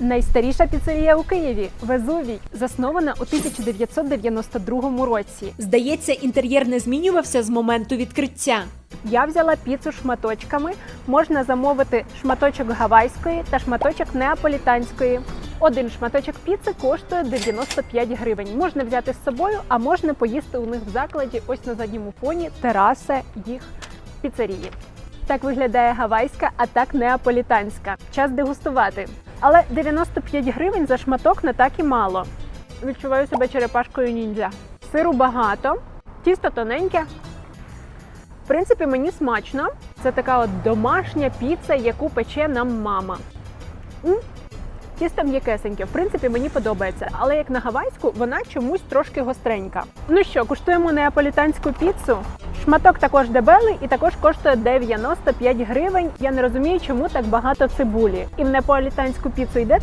Найстаріша піцерія у Києві Везувій, заснована у 1992 році. Здається, інтер'єр не змінювався з моменту відкриття. Я взяла піцу шматочками. Можна замовити шматочок гавайської та шматочок неаполітанської. Один шматочок піци коштує 95 гривень. Можна взяти з собою, а можна поїсти у них в закладі. Ось на задньому фоні тераса їх піцерії. Так виглядає гавайська, а так неаполітанська. Час дегустувати. Але 95 гривень за шматок не так і мало. Відчуваю себе черепашкою ніндзя. Сиру багато, тісто тоненьке, в принципі, мені смачно. Це така от домашня піца, яку пече нам мама. М? Тісто м'якесеньке. В принципі, мені подобається. Але як на гавайську, вона чомусь трошки гостренька. Ну що, куштуємо неаполітанську піцу. Шматок також дебелий і також коштує 95 гривень. Я не розумію, чому так багато цибулі. І в неаполітанську піцу йде